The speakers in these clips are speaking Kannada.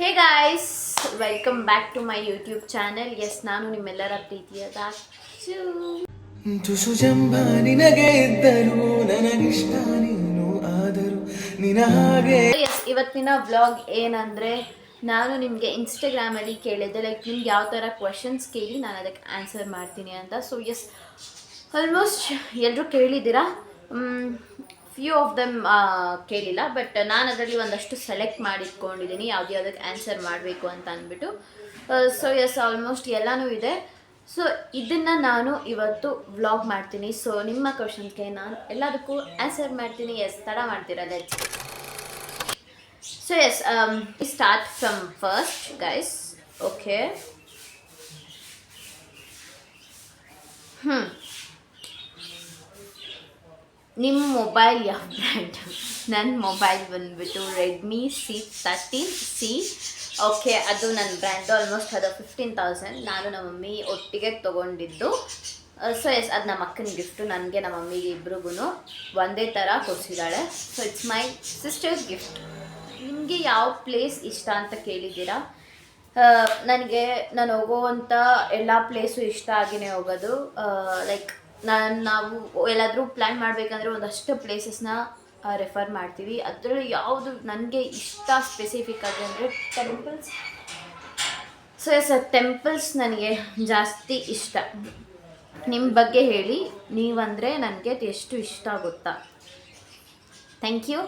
Hey guys welcome back to my YouTube channel yes ನಾನು ನಿಮ್ಮೆಲ್ಲರ ಪ್ರೀತಿಯ ತುಸು ಜಂಬ ನಿನಗೆ ಇದ್ದರು ನನಗಿಷ್ಟ ನೀನು ಆದರು ನಿನ ಹಾಗೆ. ಎಸ್ ಇವತ್ತಿನ ವ್ಲಾಗ್ ಏನಂದರೆ ನಾನು ನಿಮಗೆ ಇನ್ಸ್ಟಾಗ್ರಾಮಲ್ಲಿ ಕೇಳಿದ್ದೆ ಲೈಕ್ ನಿಮ್ಗೆ ಯಾವ ಥರ ಕ್ವಶನ್ಸ್ ಕೇಳಿ ನಾನು ಅದಕ್ಕೆ ಆನ್ಸರ್ ಮಾಡ್ತೀನಿ ಅಂತ. ಸೊ ಎಸ್ ಆಲ್ಮೋಸ್ಟ್ ಎಲ್ಲರೂ ಕೇಳಿದ್ದೀರಾ? ಫ್ಯೂ ಆಫ್ ದಮ್ ಕೇಳಿಲ್ಲ ಬಟ್ ನಾನು ಅದರಲ್ಲಿ ಒಂದಷ್ಟು ಸೆಲೆಕ್ಟ್ ಮಾಡಿಟ್ಕೊಂಡಿದ್ದೀನಿ ಯಾವ್ದು ಯಾವುದಕ್ಕೆ ಆನ್ಸರ್ ಮಾಡಬೇಕು ಅಂತ ಅಂದ್ಬಿಟ್ಟು ಸೊ ಎಸ್ ಆಲ್ಮೋಸ್ಟ್ ಎಲ್ಲನೂ ಇದೆ ಸೊ ಇದನ್ನು ನಾನು ಇವತ್ತು ವ್ಲಾಗ್ ಮಾಡ್ತೀನಿ ಸೊ ನಿಮ್ಮ ಕ್ವಶನ್ಗೆ ನಾನು ಎಲ್ಲದಕ್ಕೂ ಆನ್ಸರ್ ಮಾಡ್ತೀನಿ ಎಸ್ ತಡ ಮಾಡ್ತೀರಾ so yes um, from first, guys. Okay. Hmm. ನಿಮ್ಮ ಮೊಬೈಲ್ ಯಾವ ಬ್ರ್ಯಾಂಡ್ ನನ್ನ ಮೊಬೈಲ್ ಬಂದುಬಿಟ್ಟು Redmi C thirteen C okay ಅದು ನನ್ನ ಬ್ರ್ಯಾಂಡು ಆಲ್ಮೋಸ್ಟ್ ಅದು ಫಿಫ್ಟೀನ್ ತೌಸಂಡ್ ನಾನು ನಮ್ಮ ಮಮ್ಮಿ ಒಟ್ಟಿಗೆ ತೊಗೊಂಡಿದ್ದು. ಸೊ ಎಸ್ ಅದು ನಮ್ಮ ಅಕ್ಕನ ಗಿಫ್ಟು ನನಗೆ ನಮ್ಮ ಮಮ್ಮಿಗೆ ಇಬ್ರಿಗೂ ಒಂದೇ ಥರ ಕೊಡಿಸಿದ್ದಾಳೆ so it's my sister's gift ನಿಮಗೆ ಯಾವ ಪ್ಲೇಸ್ ಇಷ್ಟ ಅಂತ ಕೇಳಿದ್ದೀರಾ? ನನಗೆ, ನಾನು ಹೋಗೋವಂಥ ಎಲ್ಲ ಪ್ಲೇಸು ಇಷ್ಟ ಆಗಿನೇ ಹೋಗೋದು. ಲೈಕ್ ನಾನು ನಾವು ಎಲ್ಲಾದರೂ ಪ್ಲ್ಯಾನ್ ಮಾಡಬೇಕಂದ್ರೆ ಒಂದಷ್ಟು ಪ್ಲೇಸಸ್ನ ರೆಫರ್ ಮಾಡ್ತೀವಿ. ಅದರಲ್ಲಿ ಯಾವುದು ನನಗೆ ಇಷ್ಟ ಸ್ಪೆಸಿಫಿಕ್ ಆಗಿ ಅಂದರೆ ಟೆಂಪಲ್ಸ್ ಸೊ ಎಸ್ ಟೆಂಪಲ್ಸ್ ನನಗೆ ಜಾಸ್ತಿ ಇಷ್ಟ. ನಿಮ್ಮ ಬಗ್ಗೆ ಹೇಳಿ, ನೀವಂದರೆ ನನಗೆ ಎಷ್ಟು ಇಷ್ಟ ಗೊತ್ತಾ? ಥ್ಯಾಂಕ್ ಯು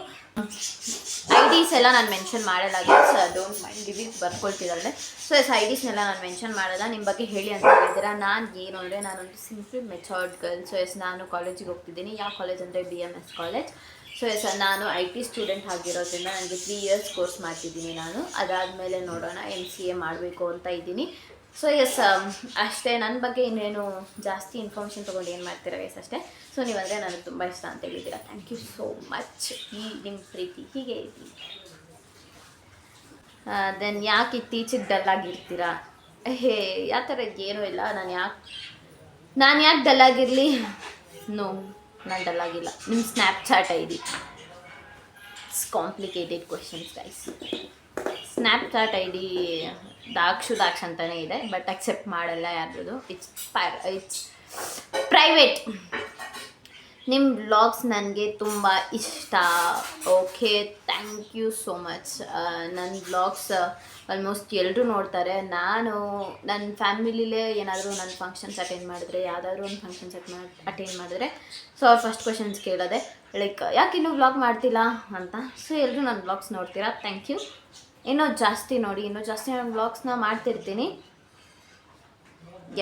ಐ ಡಿಸ್ ಎಲ್ಲ ನಾನು ಮೆನ್ಷನ್ ಮಾಡಲಾಗಿದೆ ಸೊ ಡೋಂಟ್ ಮೈಂಡ್ ಡಿವಿ ಬರ್ಕೊಳ್ತಿದ್ದಾಳೆ ಸೊ ಎಸ್ ಐ ಡಿಸ್ನೆಲ್ಲ ನಾನು ಮೆನ್ಷನ್ ಮಾಡಲ್ಲ. ನಿಮ್ಮ ಬಗ್ಗೆ ಹೇಳಿ ಅಂತ ಹೇಳಿದ್ದೀರಾ? ನಾನು ಏನು ಅಂದರೆ ನಾನೊಂದು simple matured girl so yes ನಾನು ಕಾಲೇಜಿಗೆ ಹೋಗ್ತಿದ್ದೀನಿ. ಯಾವ ಕಾಲೇಜ್ ಅಂದರೆ B M S college so yes ನಾನು ಐ ಟಿ ಸ್ಟೂಡೆಂಟ್ ಆಗಿರೋದ್ರಿಂದ ನನಗೆ ತ್ರೀ ಇಯರ್ಸ್ ಕೋರ್ಸ್ ಮಾಡ್ತಿದ್ದೀನಿ ನಾನು. ಅದಾದಮೇಲೆ ನೋಡೋಣ ಎಂ ಸಿ ಎ ಮಾಡಬೇಕು ಅಂತ ಇದ್ದೀನಿ. ಸೊ ಎಸ್ ಅಷ್ಟೇ ನನ್ನ ಬಗ್ಗೆ ಇನ್ನೇನು ಜಾಸ್ತಿ ಇನ್ಫಾರ್ಮೇಷನ್ ತೊಗೊಂಡು ಏನು ಮಾಡ್ತೀರಾ ಎಸ್ ಅಷ್ಟೇ. ಸೊ ನೀವಂದರೆ ನನಗೆ ತುಂಬ ಇಷ್ಟ ಅಂತ ಹೇಳಿದ್ದೀರಾ ಥ್ಯಾಂಕ್ ಯು ಸೋ ಮಚ್ ಈ ನಿಮ್ಮ ಪ್ರೀತಿ ಹೀಗೆ ಇರಲಿ. ದೆನ್ ಯಾಕೆ ಇತ್ತೀಚೆಗೆ ಡಲ್ಲಾಗಿರ್ತೀರಾ ಹೇ ಯಾವ ಥರ ಏನೂ ಇಲ್ಲ. ನಾನು ಯಾಕೆ ನಾನು ಯಾಕೆ ಡಲ್ಲಾಗಿರಲಿ ನೋ ನಾನು ಡಲ್ಲಾಗಿಲ್ಲ ನಿಮ್ಮ Snapchat I D it's complicated questions guys Snapchat I D Dakshu Daksha ಅಂತಲೇ ಇದೆ ಬಟ್ ಅಕ್ಸೆಪ್ಟ್ ಮಾಡಲ್ಲ ಯಾರ್ದು ಇಟ್ಸ್ ಇಟ್ಸ್ ಪ್ರೈವೇಟ್ ನಿಮ್ಮ ಬ್ಲಾಗ್ಸ್ ನನಗೆ ತುಂಬ ಇಷ್ಟ. Okay thank you so much ನನ್ನ ಬ್ಲಾಗ್ಸ್ ಆಲ್ಮೋಸ್ಟ್ ಎಲ್ಲರೂ ನೋಡ್ತಾರೆ. ನಾನು ನನ್ನ ಫ್ಯಾಮಿಲಿಲೇ ಏನಾದರೂ ನನ್ನ ಫಂಕ್ಷನ್ಸ್ ಅಟೆಂಡ್ ಮಾಡಿದ್ರೆ, ಯಾವುದಾದ್ರೂ ಒಂದು ಫಂಕ್ಷನ್ಸ್ ಮಾಡಿ ಅಟೆಂಡ್ ಮಾಡಿದ್ರೆ ಸೊ ಅವ್ರು ಫಸ್ಟ್ ಕ್ವಶನ್ಸ್ ಕೇಳೋದೆ. ಲೈಕ್ ಯಾಕೆ ಇನ್ನೂ ಬ್ಲಾಗ್ ಮಾಡ್ತಿಲ್ಲ ಅಂತ? ಸೊ ಎಲ್ಲರೂ ನನ್ನ ಬ್ಲಾಗ್ಸ್ ನೋಡ್ತೀರಾ? ಥ್ಯಾಂಕ್ ಯು ಇನ್ನೂ ಜಾಸ್ತಿ ನೋಡಿ, ಇನ್ನೂ ಜಾಸ್ತಿ ನಾನು ಬ್ಲಾಗ್ಸ್ನ ಮಾಡ್ತಿರ್ತೀನಿ.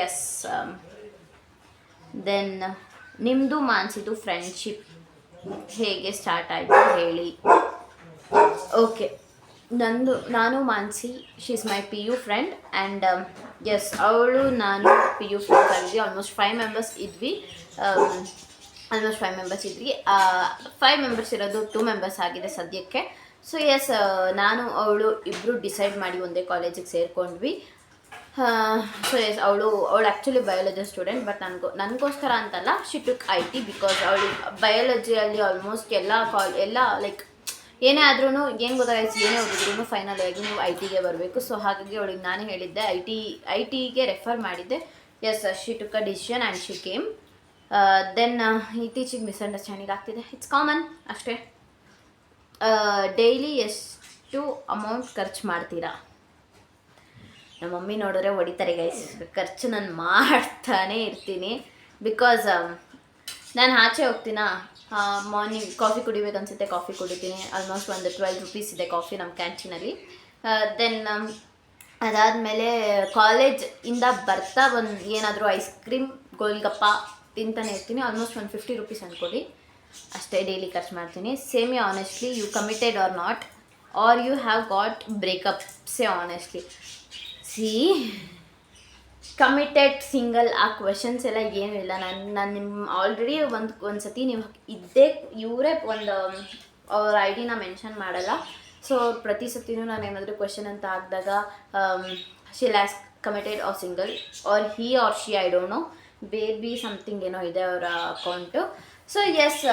ಎಸ್ ದೆನ್ ನಿಮ್ಮದು ಮಾನ್ಸಿದು ಫ್ರೆಂಡ್ಶಿಪ್ ಹೇಗೆ ಸ್ಟಾರ್ಟ್ ಆಯಿತು ಹೇಳಿ. ಓಕೆ ನಂದು, ನಾನು Mansi she is my P U friend and yes ಅವಳು, ನಾನು ಪಿ ಯು ಫ್ರೆಂಡ್ ಆಗಿದ್ವಿ ಆಲ್ಮೋಸ್ಟ್ ಫೈವ್ ಮೆಂಬರ್ಸ್ ಇದ್ವಿ. ಆಲ್ಮೋಸ್ಟ್ ಫೈವ್ ಮೆಂಬರ್ಸ್ ಇದ್ವಿ. ಫೈವ್ ಮೆಂಬರ್ಸ್ ಇರೋದು ಟೂ ಮೆಂಬರ್ಸ್ ಆಗಿದೆ ಸದ್ಯಕ್ಕೆ. ಸೊ ಎಸ್ ನಾನು, ಅವಳು ಇಬ್ಬರು ಡಿಸೈಡ್ ಮಾಡಿ ಒಂದೇ ಕಾಲೇಜಿಗೆ ಸೇರಿಕೊಂಡ್ವಿ. ಸೊ ಎಸ್ ಅವಳು ಅವಳು ಆ್ಯಕ್ಚುಲಿ ಬಯಾಲಜಿ ಸ್ಟೂಡೆಂಟ್ ಬಟ್ ನನಗೋ, ನನಗೋಸ್ಕರ ಅಂತಲ್ಲ she took I T because ಅವಳು ಬಯಾಲಜಿಯಲ್ಲಿ ಆಲ್ಮೋಸ್ಟ್ ಎಲ್ಲ ಕಾಲ್ ಎಲ್ಲ ಲೈಕ್ ಏನೇ ಆದ್ರೂ ಏನು ಗೊತ್ತಾಯ್ತು, ಏನೇ ಓದಿದ್ರು ಫೈನಲ್ ಆಗಿ ನೀವು ಐ ಟಿಗೆ ಬರಬೇಕು. ಸೊ ಹಾಗಾಗಿ ಅವಳಿಗೆ ನಾನು ಹೇಳಿದ್ದೆ ಐ ಟಿ ಐ ಟಿಗೆ ರೆಫರ್ ಮಾಡಿದ್ದೆ. Yes she took a decision and she came then ಇತ್ತೀಚೆಗೆ ಮಿಸ್ಅಂಡರ್ಸ್ಟ್ಯಾಂಡಿಂಗ್ ಆಗ್ತಿದೆ. ಇಟ್ಸ್ ಕಾಮನ್ ಅಷ್ಟೇ. ಡೈಲಿ ಎಷ್ಟು ಅಮೌಂಟ್ ಖರ್ಚು ಮಾಡ್ತೀರಾ? ನಮ್ಮ ಮಮ್ಮಿ ನೋಡಿದ್ರೆ ಹೊಡಿತಾರೆ ಗೈಸ್ ಖರ್ಚು ನಾನು ಮಾಡ್ತಾನೇ ಇರ್ತೀನಿ. ಬಿಕಾಸ್ ನಾನು ಆಚೆ ಹೋಗ್ತೀನಾ? ಮಾರ್ನಿಂಗ್ ಕಾಫಿ ಕುಡಿಬೇಕು ಅನ್ಸುತ್ತೆ ಕಾಫಿ ಕುಡಿತೀನಿ. ಆಲ್ಮೋಸ್ಟ್ ಒಂದು ಟ್ವೆಲ್ ರುಪೀಸ್ ಇದೆ ಕಾಫಿ ನಮ್ಮ ಕ್ಯಾಂಟೀನಲ್ಲಿ ದೆನ್ ಅದಾದಮೇಲೆ ಕಾಲೇಜ್ ಇಂದ ಬರ್ತಾ ಒಂದು ಏನಾದರೂ ಐಸ್ ಕ್ರೀಮ್ ಗೋಲ್ಗಪ್ಪ ತಿಂತಾನೆ ಇರ್ತೀನಿ. ಆಲ್ಮೋಸ್ಟ್ ಒಂದು ಫಿಫ್ಟಿ ರುಪೀಸ್ ಅಂದ್ಕೊಡಿ ಅಷ್ಟೇ ಡೈಲಿ ಖರ್ಚು ಮಾಡ್ತೀನಿ. Same you honestly you committed or not are you have got breakup say honestly see committed single ಆ ಕ್ವೆಶನ್ಸ್ ಎಲ್ಲ ಏನೂ ಇಲ್ಲ. ನಾನು ನಾನು ನಿಮ್ಮ ಆಲ್ರೆಡಿ ಒಂದು ಒಂದು ಸತಿ ನೀವು ಇದ್ದೇ, ಇವರೇ ಒಂದು ಅವ್ರ ಐ ಡಿನ ಮೆನ್ಷನ್ ಮಾಡಲ್ಲ. ಸೊ ಪ್ರತಿ ಸತಿನೂ ನಾನು ಏನಾದರೂ ಕ್ವೆಶನ್ ಅಂತ ಹಾಕಿದಾಗ she ಲ್ಯಾಸ್ committed or single or he or she I don't know baby something ಏನೋ ಇದೆ ಅವರ ಅಕೌಂಟು ಸೊ ಎಸ್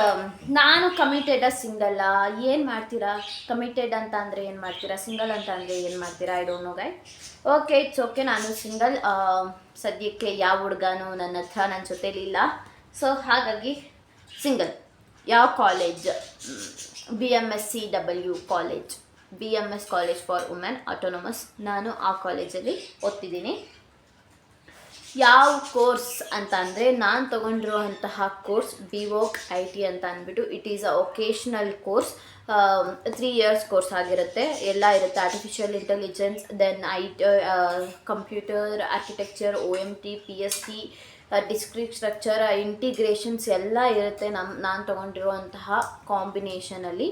ನಾನು ಕಮಿಟೆಡ್ ಸಿಂಗಲ್ಲ ಏನು ಮಾಡ್ತೀರಾ? ಕಮಿಟೆಡ್ ಅಂತ ಅಂದರೆ ಏನು ಮಾಡ್ತೀರಾ? ಸಿಂಗಲ್ ಅಂತ ಅಂದರೆ ಏನು ಮಾಡ್ತೀರಾ? I don't know guy okay it's okay ನಾನು ಸಿಂಗಲ್ ಸದ್ಯಕ್ಕೆ ಯಾವ ಹುಡುಗನೂ ನನ್ನ ಹತ್ರ ನನ್ನ ಜೊತೇಲಿಲ್ಲ ಸೊ ಹಾಗಾಗಿ ಸಿಂಗಲ್ ಯಾವ college B M S C W college B M S college for women autonomous ನಾನು ಆ ಕಾಲೇಜಲ್ಲಿ ಓದ್ತಿದ್ದೀನಿ. ಯಾವ ಕೋರ್ಸ್ ಅಂತ ಅಂದರೆ ನಾನು ತೊಗೊಂಡಿರುವಂತಹ course B voc I T ಅಂತ ಅಂದ್ಬಿಟ್ಟು it is a vocational course three years course ಆಗಿರುತ್ತೆ. ಎಲ್ಲ ಇರುತ್ತೆ. Artificial intelligence then I computer architecture O M T P S C discrete structure integrations ಎಲ್ಲ ಇರುತ್ತೆ ನಮ್ಮ ನಾನು ತೊಗೊಂಡಿರುವಂತಹ ಕಾಂಬಿನೇಷನಲ್ಲಿ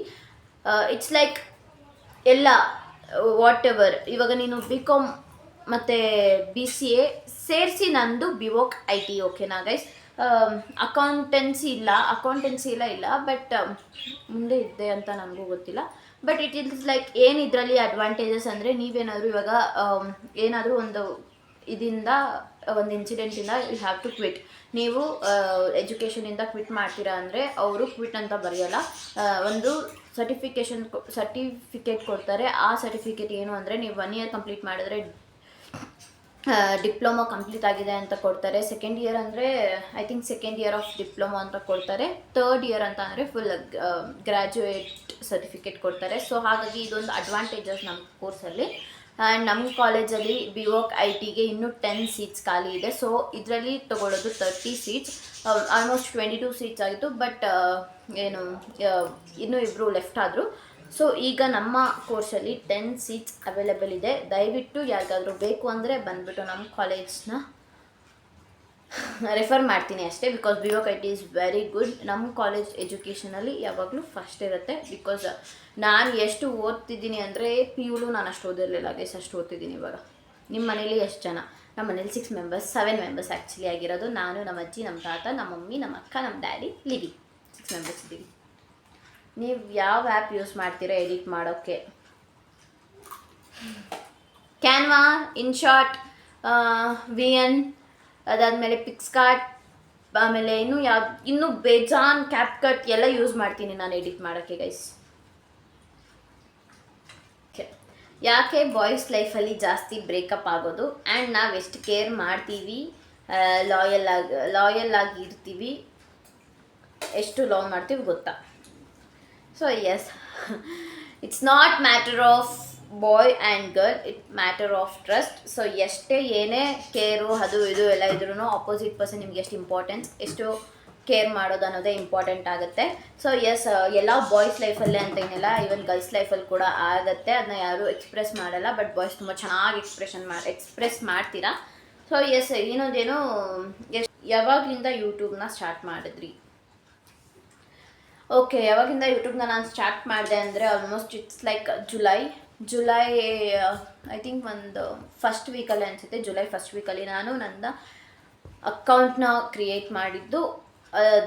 ಇಟ್ಸ್ ಲೈಕ್ ಎಲ್ಲ ವಾಟ್ ಎವರ್ ಇವಾಗ ನೀನು ಬಿ ಕಾಮ್ ಮತ್ತು ಬಿ ಸಿ ಎ ಸೇರಿಸಿ ನಂದು ಬಿವೋಕ್ ಐ ಟಿ ಓಕೆನಾ ಗೈಸ್ ಅಕೌಂಟೆನ್ಸಿ ಇಲ್ಲ ಅಕೌಂಟೆನ್ಸಿ ಇಲ್ಲ ಇಲ್ಲ ಬಟ್ ಮುಂದೆ ಇದೆ ಅಂತ ನನಗೂ ಗೊತ್ತಿಲ್ಲ. ಬಟ್ ಇಟ್ ಇಸ್ ಲೈಕ್ ಏನು ಇದರಲ್ಲಿ ಅಡ್ವಾಂಟೇಜಸ್ ಅಂದರೆ ನೀವೇನಾದರೂ ಇವಾಗ ಏನಾದರೂ ಒಂದು ಇದರಿಂದ ಒಂದು ಇನ್ಸಿಡೆಂಟಿಂದ ಯು ಹ್ಯಾವ್ ಟು ಕ್ವಿಟ್ ನೀವು ಎಜುಕೇಷನಿಂದ ಕ್ವಿಟ್ ಮಾಡ್ತೀರಾ ಅಂದರೆ ಅವರು ಕ್ವಿಟ್ ಅಂತ ಬರೆಯೋಲ್ಲ. ಒಂದು ಸರ್ಟಿಫಿಕೇಷನ್ ಸರ್ಟಿಫಿಕೇಟ್ ಕೊಡ್ತಾರೆ. ಆ ಸರ್ಟಿಫಿಕೇಟ್ ಏನು ಅಂದರೆ ನೀವು ಒನ್ ಇಯರ್ ಕಂಪ್ಲೀಟ್ ಮಾಡಿದ್ರೆ ಡಿಪ್ಲೊಮಾ ಕಂಪ್ಲೀಟ್ ಆಗಿದೆ ಅಂತ ಕೊಡ್ತಾರೆ. ಸೆಕೆಂಡ್ ಇಯರ್ ಅಂದರೆ I think second year of diploma ಅಂತ ಕೊಡ್ತಾರೆ. ತರ್ಡ್ ಇಯರ್ ಅಂತ ಅಂದರೆ ಫುಲ್ ಗ್ರ್ಯಾಜುಯೇಟ್ ಸರ್ಟಿಫಿಕೇಟ್ ಕೊಡ್ತಾರೆ. ಸೊ ಹಾಗಾಗಿ ಇದೊಂದು ಅಡ್ವಾಂಟೇಜಸ್ ನಮ್ಮ ಕೋರ್ಸಲ್ಲಿ ಆ್ಯಂಡ್ ನಮ್ಮ ಕಾಲೇಜಲ್ಲಿ ಬಿ ಓಕ್ ಐ ಟಿಗೆ ಇನ್ನೂ ಟೆನ್ ಸೀಟ್ಸ್ ಖಾಲಿ ಇದೆ. ಸೊ ಇದರಲ್ಲಿ ತೊಗೊಳ್ಳೋದು thirty seats almost twenty two seats ಆಯಿತು ಬಟ್ ಏನು ಇನ್ನೂ ಇಬ್ಬರು ಲೆಫ್ಟ್ ಆದರು. ಸೊ ಈಗ ನಮ್ಮ ಕೋರ್ಸಲ್ಲಿ ಟೆನ್ ಸೀಟ್ಸ್ ಅವೈಲೇಬಲ್ ಇದೆ. ದಯವಿಟ್ಟು ಯಾರಿಗಾದರೂ ಬೇಕು ಅಂದರೆ ಬಂದುಬಿಟ್ಟು ನಮ್ಮ ಕಾಲೇಜ್ನ ರೆಫರ್ ಮಾಡ್ತೀನಿ ಅಷ್ಟೇ because B voc I is very good ನಮ್ಮ ಕಾಲೇಜ್ ಎಜುಕೇಷನಲ್ಲಿ ಯಾವಾಗಲೂ ಫಸ್ಟ್ ಇರುತ್ತೆ. ಬಿಕಾಸ್ ನಾನು ಎಷ್ಟು ಓದ್ತಿದ್ದೀನಿ ಅಂದರೆ ಪಿ ಯುಲು ನಾನು ಅಷ್ಟು ಓದಿರಲಿಲ್ಲ ಗೈಸ್ ಅಷ್ಟು ಓದ್ತಿದ್ದೀನಿ ಇವಾಗ. ನಿಮ್ಮ ಮನೇಲಿ ಎಷ್ಟು ಜನ? ನಮ್ಮ ಮನೇಲಿ six members seven members actually ಆಗಿರೋದು. ನಾನು, ನಮ್ಮ ಅಜ್ಜಿ, ನಮ್ಮ ತಾತ, ನಮ್ಮ ಮಮ್ಮಿ, ನಮ್ಮ ಅಕ್ಕ, ನಮ್ಮ ಡ್ಯಾಡಿ ಲಿವಿ ಸಿಕ್ಸ್ ಮೆಂಬರ್ಸ್ ಇದ್ದೀವಿ. ನೀವು ಯಾವ ಆ್ಯಪ್ ಯೂಸ್ ಮಾಡ್ತೀರಾ ಎಡಿಟ್ ಮಾಡೋಕ್ಕೆ ಕ್ಯಾನ್ವಾ ಇನ್ಶಾಟ್ ವಿ ಎನ್ ಅದಾದಮೇಲೆ ಪಿಕ್ಸ್ಕಾರ್ಟ್ ಆಮೇಲೆ ಇನ್ನೂ ಯಾವ, ಇನ್ನೂ ಬೇಜಾನ್ ಕ್ಯಾಪ್ ಕಟ್ ಎಲ್ಲ ಯೂಸ್ ಮಾಡ್ತೀನಿ ನಾನು ಎಡಿಟ್ ಮಾಡೋಕ್ಕೆ ಗೈಸ್ ಯಾಕೆ ಬಾಯ್ಸ್ ಲೈಫಲ್ಲಿ ಜಾಸ್ತಿ ಬ್ರೇಕಪ್ ಆಗೋದು? ಆ್ಯಂಡ್ ನಾವು ಎಷ್ಟು ಕೇರ್ ಮಾಡ್ತೀವಿ? ಲಾಯಲ್ ಆಗಿ ಲಾಯಲ್ ಆಗಿ ಇರ್ತೀವಿ? ಎಷ್ಟು ಲವ್ ಮಾಡ್ತೀವಿ ಗೊತ್ತಾ? So yes it's not matter of boy and girl it matter of trust so ಎಷ್ಟೇ ಏನೇ ಕೇರು ಅದು, ಇದು ಎಲ್ಲ ಇದ್ರೂ ಆಪೋಸಿಟ್ ಪರ್ಸನ್ ನಿಮ್ಗೆ ಎಷ್ಟು ಇಂಪಾರ್ಟೆನ್ಸ್ ಎಷ್ಟು ಕೇರ್ ಮಾಡೋದು ಅನ್ನೋದೇ ಇಂಪಾರ್ಟೆಂಟ್ ಆಗುತ್ತೆ. ಸೊ ಎಸ್ ಎಲ್ಲ ಬಾಯ್ಸ್ ಲೈಫಲ್ಲೇ ಅಂತ ಏನಿಲ್ಲ ಈವನ್ ಗರ್ಲ್ಸ್ ಲೈಫಲ್ಲಿ ಕೂಡ ಆಗುತ್ತೆ. ಅದನ್ನ ಯಾರೂ ಎಕ್ಸ್ಪ್ರೆಸ್ ಮಾಡಲ್ಲ ಬಟ್ ಬಾಯ್ಸ್ ತುಂಬ ಚೆನ್ನಾಗಿ ಎಕ್ಸ್ಪ್ರೆಷನ್ ಮಾಡಿ ಎಕ್ಸ್ಪ್ರೆಸ್ ಮಾಡ್ತೀರಾ. ಸೊ ಎಸ್ ಇನ್ನೊಂದೇನು ಯಾವಾಗಲಿಂದ ಯೂಟ್ಯೂಬ್ನ ಸ್ಟಾರ್ಟ್ ಮಾಡಿದ್ರಿ? ಓಕೆ ಯಾವಾಗಿಂದ ಯೂಟ್ಯೂಬ್ನ ನಾನು ಸ್ಟಾರ್ಟ್ ಮಾಡಿದೆ ಅಂದರೆ almost it's like July July I think ಒಂದು ಫಸ್ಟ್ ವೀಕಲ್ಲಿ ಅನಿಸುತ್ತೆ. ಜುಲೈ ಫಸ್ಟ್ ವೀಕಲ್ಲಿ ನಾನು ನನ್ನ ಅಕೌಂಟ್ನ ಕ್ರಿಯೇಟ್ ಮಾಡಿದ್ದು.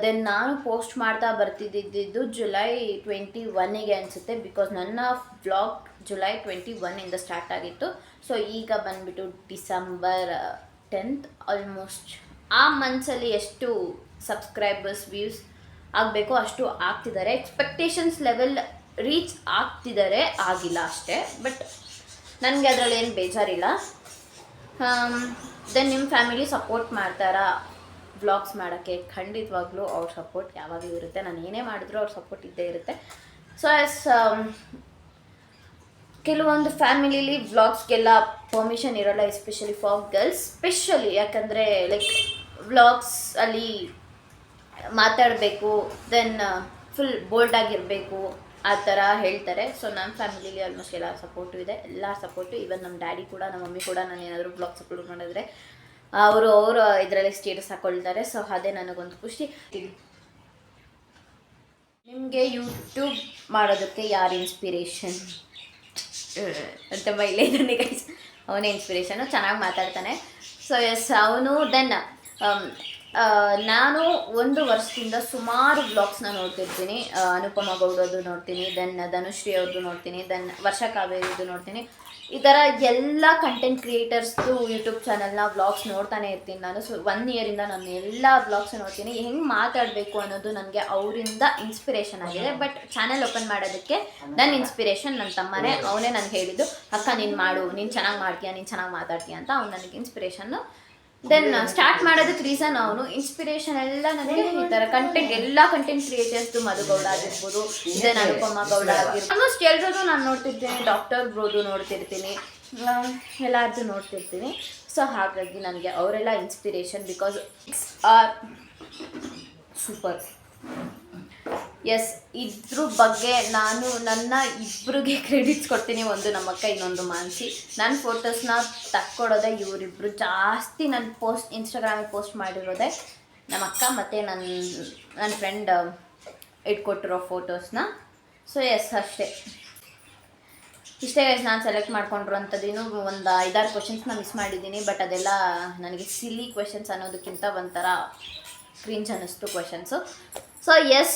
ದೆನ್ ನಾನು ಪೋಸ್ಟ್ ಮಾಡ್ತಾ ಬರ್ತಿದ್ದಿದ್ದು ಜುಲೈ ಟ್ವೆಂಟಿ ಒನ್ನಿಗೆ ಅನಿಸುತ್ತೆ ಬಿಕಾಸ್ ನನ್ನ ಬ್ಲಾಗ್ ಜುಲೈ ಟ್ವೆಂಟಿ ಒನ್ನಿಂದ ಸ್ಟಾರ್ಟ್ ಆಗಿತ್ತು. ಸೊ ಈಗ ಬಂದುಬಿಟ್ಟು ಡಿಸೆಂಬರ್ ಟೆಂತ್ ಆಲ್ಮೋಸ್ಟ್ ಆ ಮಂತ್ಸಲ್ಲಿ ಎಷ್ಟು ಸಬ್ಸ್ಕ್ರೈಬರ್ಸ್ ವ್ಯೂಸ್ ಆಗಬೇಕು, ಅಷ್ಟು ಆಗ್ತಿದ್ದಾರೆ. ಎಕ್ಸ್ಪೆಕ್ಟೇಷನ್ಸ್ ಲೆವೆಲ್ ರೀಚ್ ಆಗ್ತಿದ್ದಾರೆ, ಆಗಿಲ್ಲ ಅಷ್ಟೇ. ಬಟ್ ನನಗೆ ಅದರಲ್ಲಿ ಏನು ಬೇಜಾರಿಲ್ಲ. ದೆನ್ ನಿಮ್ಮ ಫ್ಯಾಮಿಲಿ ಸಪೋರ್ಟ್ ಮಾಡ್ತಾರಾ? ವ್ಲಾಗ್ಸ್ ಮಾಡೋಕ್ಕೆ ಖಂಡಿತವಾಗ್ಲೂ ಅವ್ರ ಸಪೋರ್ಟ್ ಯಾವಾಗಲೂ ಇರುತ್ತೆ. ನಾನು ಏನೇ ಮಾಡಿದ್ರು ಅವ್ರ ಸಪೋರ್ಟ್ ಇದ್ದೇ ಇರುತ್ತೆ. ಸೊ ಆಸ್ ಕೆಲವೊಂದು ಫ್ಯಾಮಿಲಿಲಿ ವ್ಲಾಗ್ಸ್ಗೆಲ್ಲ ಪರ್ಮಿಷನ್ ಇರೋಲ್ಲ ಎಸ್ಪೆಷಲಿ ಫಾರ್ ಗರ್ಲ್ಸ್ ಸ್ಪೆಷಲಿ ಯಾಕಂದರೆ ಲೈಕ್ ವ್ಲಾಗ್ಸ್ ಅಲ್ಲಿ ಮಾತಾಡಬೇಕು ದೆನ್ ಫುಲ್ ಬೋಲ್ಡ್ ಆಗಿರಬೇಕು, ಆ ಥರ ಹೇಳ್ತಾರೆ. ಸೊ ನಮ್ಮ ಫ್ಯಾಮಿಲಿಲಿ ಆಲ್ಮೋಸ್ಟ್ ಎಲ್ಲ ಸಪೋರ್ಟು ಇದೆ. ಎಲ್ಲ ಸಪೋರ್ಟು ಈವನ್ ನಮ್ಮ ಡ್ಯಾಡಿ ಕೂಡ ನಮ್ಮ ಮಮ್ಮಿ ಕೂಡ ನಾನು ಏನಾದರೂ ಬ್ಲಾಗ್ಸ್ ಅಪ್ಲೋಡ್ ಮಾಡಿದ್ರೆ ಅವರು ಅವರು ಇದರಲ್ಲಿ ಸ್ಟೇಟಸ್ ಹಾಕೊಳ್ತಾರೆ. ಸೊ ಅದೇ ನನಗೊಂದು ಖುಷಿ. ನಿಮಗೆ ಯೂಟ್ಯೂಬ್ ಮಾಡೋದಕ್ಕೆ ಯಾರು ಇನ್ಸ್ಪಿರೇಷನ್ ಅಂತ ಮೈಲೇ ಗೈಸ್ ಅವನೇ ಇನ್ಸ್ಪಿರೇಷನು ಚೆನ್ನಾಗಿ ಮಾತಾಡ್ತಾನೆ. ಸೊ ಎಸ್ ಅವನು ದೆನ್ ನಾನು ಒಂದು ವರ್ಷದಿಂದ ಸುಮಾರು ವ್ಲಾಗ್ಸ್ನ ನೋಡ್ತಿರ್ತೀನಿ. ಅನುಪಮ ಗೌಡದು ನೋಡ್ತೀನಿ, ದೆನ್, ಧನುಶ್ರೀ ಅವ್ರದ್ದು ನೋಡ್ತೀನಿ, ದೆನ್, ವರ್ಷ ಕಾವೇರಿದು ನೋಡ್ತೀನಿ. ಈ ಥರ ಎಲ್ಲ ಕಂಟೆಂಟ್ ಕ್ರಿಯೇಟರ್ಸ್ದು ಯೂಟ್ಯೂಬ್ ಚಾನಲ್ನ ವ್ಲಾಗ್ಸ್ ನೋಡ್ತಾನೆ ಇರ್ತೀನಿ ನಾನು. ಸೊ ಒನ್ ಇಯರಿಂದ ನಾನು ಎಲ್ಲ ವ್ಲಾಗ್ಸ್ ನೋಡ್ತೀನಿ. ಹೆಂಗೆ ಮಾತಾಡಬೇಕು ಅನ್ನೋದು ನನಗೆ ಅವರಿಂದ ಇನ್ಸ್ಪಿರೇಷನ್ ಆಗಿದೆ. ಬಟ್ ಚಾನೆಲ್ ಓಪನ್ ಮಾಡೋದಕ್ಕೆ ನನ್ನ ಇನ್ಸ್ಪಿರೇಷನ್ ನನ್ನ ತಮ್ಮನೇ, ಅವನೇ ನನಗೆ ಹೇಳಿದ್ದು, ಅಕ್ಕ, ನೀನು ಮಾಡು, ನೀನು ಚೆನ್ನಾಗಿ ಮಾಡ್ತೀಯ, ನೀನು ಚೆನ್ನಾಗಿ ಮಾತಾಡ್ತೀಯ ಅಂತ ಅವ್ನು ನನಗೆ ಇನ್ಸ್ಪಿರೇಷನ್ನು ದೆನ್ ಸ್ಟಾರ್ಟ್ ಮಾಡೋದಕ್ಕೆ ರೀಸನ್ ಅವನು. ಇನ್ಸ್ಪಿರೇಷನ್ ಎಲ್ಲ ನನಗೆ ಈ ಥರ ಕಂಟೆಂಟ್ ಎಲ್ಲ ಕಂಟೆಂಟ್ ಕ್ರಿಯೇಟರ್ಸ್ ಮಧುಗೌಡ ಆಗಿರ್ಬೋದು, ದೆನ್ ಅನುಪಮ ಗೌಡ ಆಗಿರ್ಬೋದು. ಆಲ್ಮೋಸ್ಟ್ ಎಲ್ರದ್ದು ನಾನು ನೋಡ್ತಿರ್ತೀನಿ ಡಾಕ್ಟರ್ ಬ್ರೋದು ನೋಡ್ತಿರ್ತೀನಿ ಎಲ್ಲಾರ್ದು ನೋಡ್ತಿರ್ತೀನಿ. ಸೊ ಹಾಗಾಗಿ ನನಗೆ ಅವರೆಲ್ಲ inspiration because are super yes, ಇದ್ರ ಬಗ್ಗೆ ನಾನು ನನ್ನ ಇಬ್ಬರಿಗೆ ಕ್ರೆಡಿಟ್ಸ್ ಕೊಡ್ತೀನಿ ಒಂದು ನಮ್ಮಕ್ಕ, ಇನ್ನೊಂದು ಮಾನಸಿ. ನನ್ನ ಫೋಟೋಸ್ನ ತಕ್ಕೊಡೋದೆ ಇವರಿಬ್ಬರು ಜಾಸ್ತಿ ನನ್ನ ಪೋಸ್ಟ್ ಇನ್ಸ್ಟಾಗ್ರಾಮಿಗೆ ಪೋಸ್ಟ್ ಮಾಡಿರೋದೆ ನಮ್ಮಕ್ಕ ಮತ್ತು ನನ್ನ ನನ್ನ ಫ್ರೆಂಡ್ ಇಟ್ಕೊಟ್ಟಿರೋ ಫೋಟೋಸ್ನ ಸೊ ಎಸ್, ಅಷ್ಟೇ. ಇಷ್ಟೇ ನಾನು ಸೆಲೆಕ್ಟ್ ಮಾಡ್ಕೊಂಡಿರೋಂಥದ್ದು ಇನ್ನೂ ಒಂದು ಐದಾರು ಕ್ವಶನ್ಸ್ನ ಮಿಸ್ ಮಾಡಿದ್ದೀನಿ ಬಟ್ ಅದೆಲ್ಲ ನನಗೆ ಸಿಲಿ ಕ್ವೆಶನ್ಸ್ ಅನ್ನೋದಕ್ಕಿಂತ ಒಂಥರ ಕ್ರಿಂಜ್ ಅನ್ನಿಸ್ತು ಕ್ವಶನ್ಸು ಸೊ ಎಸ್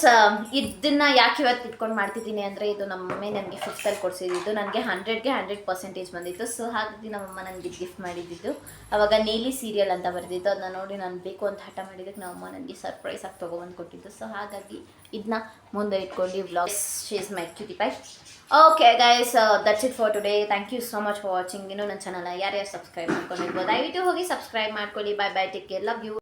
ಇದನ್ನ ಯಾಕೆ ಇವತ್ತು ಇಟ್ಕೊಂಡು ಮಾಡ್ತಿದ್ದೀನಿ ಅಂದರೆ ಇದು ನಮ್ಮಮ್ಮೆ ಮಮ್ಮಿ ನನಗೆ ಫಿಫ್ತಲ್ಲಿ ಕೊಡಿಸಿದ್ದು. ನನಗೆ ಹಂಡ್ರೆಡ್ಗೆ ಹಂಡ್ರೆಡ್ ಪರ್ಸೆಂಟೇಜ್ ಬಂದಿತ್ತು. ಸೊ ಹಾಗಾಗಿ ನಮ್ಮಮ್ಮ ನನಗೆ ಗಿಫ್ಟ್ ಮಾಡಿದ್ದು. ಅವಾಗ ನೀಲಿ ಸೀರಿಯಲ್ ಅಂತ ಬರೆದಿತ್ತು. ಅದನ್ನ ನೋಡಿ ನಾನು ಬೇಕು ಅಂತ ಹಠ ಮಾಡಿದ್ದಕ್ಕೆ ನಮ್ಮಮ್ಮ ನನಗೆ ಸರ್ಪ್ರೈಸ್ ಆಗಿ ತೊಗೊಬಂದು ಕೊಟ್ಟಿದ್ದು. ಸೊ ಹಾಗಾಗಿ ಇದನ್ನ ಮುಂದೆ ಇಟ್ಕೊಂಡು vlogs she's my cutie bye okay guys that's it for today thank you so much for watching ಇನ್ನೂ ನನ್ನ ಚಾನಲ್ ಯಾರ್ಯಾರು ಸಬ್ಸ್ಕ್ರೈಬ್ ಮಾಡ್ಕೊಂಡಿರ್ಬೋದು, ದಯವಿಟ್ಟು ಹೋಗಿ ಸಬ್ಸ್ಕ್ರೈಬ್ ಮಾಡ್ಕೊಳ್ಳಿ. Bye bye take care love you